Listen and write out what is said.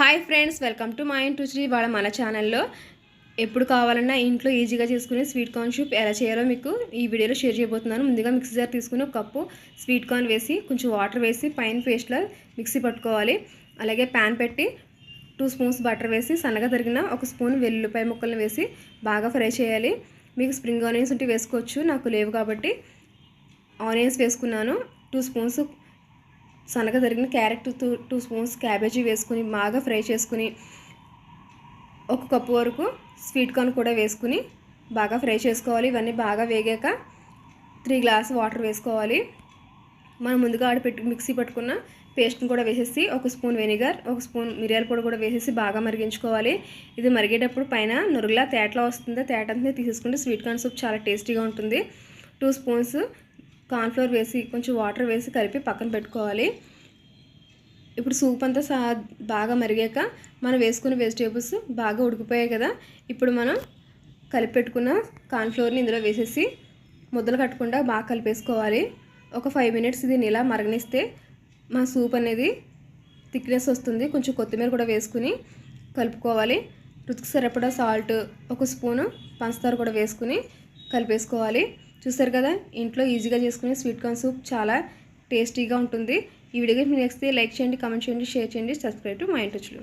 Hi friends welcome to my to Sri వాళ్ళ మన ఛానల్లో. ఎప్పుడు కావాలన్నా ఇంట్లో ఈజీగా చేసుకునే స్వీట్ కార్న్ షూప్ ఎలా చేయాలో మీకు ఈ వీడియోలో షేర్ చేయబోతున్నాను. ముందుగా మిక్సీ జార్ తీసుకుని ఒక కప్పు స్వీట్ కార్న్ వేసి కొంచెం వాటర్ వేసి పైన పేస్ట్లో మిక్సీ పట్టుకోవాలి. అలాగే ప్యాన్ పెట్టి టూ స్పూన్స్ బటర్ వేసి సన్నగా తరిగిన ఒక స్పూన్ వెల్లుల్లిపాయ ముక్కలను వేసి బాగా ఫ్రై చేయాలి. మీకు స్ప్రింగ్ ఆనియన్స్ ఉంటే వేసుకోవచ్చు నాకు లేవు కాబట్టి ఆనియన్స్ వేసుకున్నాను. టూ స్పూన్స్ సన్నగా తరిగిన carrot two two spoons cabbage వేసుకుని బాగా ఫ్రై చేసుకుని ఒక కప్పు వరకు స్వీట్ కార్న్ కూడా వేసుకుని బాగా ఫ్రై చేసుకోవాలి. ఇవన్నీ బాగా వేగాక త్రీ గ్లాస్ వాటర్ వేసుకోవాలి. మనం ముందుగా ఆడ పెట్టి మిక్సీ పట్టుకున్న పేస్ట్ని కూడా వేసేసి ఒక స్పూన్ వెనిగర్ ఒక స్పూన్ మిరియాల పొడి కూడా వేసేసి బాగా మరిగించుకోవాలి. ఇది మరిగేటప్పుడు పైన నురుగులా తేటలో వస్తుంది తేటంతా తీసేసుకుంటే స్వీట్ కార్న్ సూప్ చాలా టేస్టీగా ఉంటుంది. టూ స్పూన్స్ కార్న్ఫ్లోర్ వేసి కొంచెం వాటర్ వేసి కలిపి పక్కన పెట్టుకోవాలి. ఇప్పుడు సూప్ అంతా సా బాగా మరిగాక మనం వేసుకున్న వెజిటేబుల్స్ బాగా ఉడికిపోయాయి కదా. ఇప్పుడు మనం కలిపి పెట్టుకున్న కార్న్ఫ్లోర్ని ఇందులో వేసేసి ముద్దలు కట్టకుండా బాగా కలిపేసుకోవాలి. ఒక ఫైవ్ మినిట్స్ దీన్ని ఇలా మరగనిస్తే మా సూప్ అనేది థిక్నెస్ వస్తుంది. కొంచెం కొత్తిమీర కూడా వేసుకుని కలుపుకోవాలి. రుచికి సరిపడా సాల్ట్ ఒక స్పూను పంచదార కూడా వేసుకుని కలిపేసుకోవాలి. చూసారు కదా? ఇంట్లో ఈజీగా చేసుకునే స్వీట్ కార్న్ సూప్ చాలా టేస్టీగా ఉంటుంది. ఈ వీడియోకి మీరు నెక్స్ట్ లైక్ చేయండి కామెంట్ చేయండి షేర్ చేయండి సబ్స్క్రైబ్ టు మా ఇంటి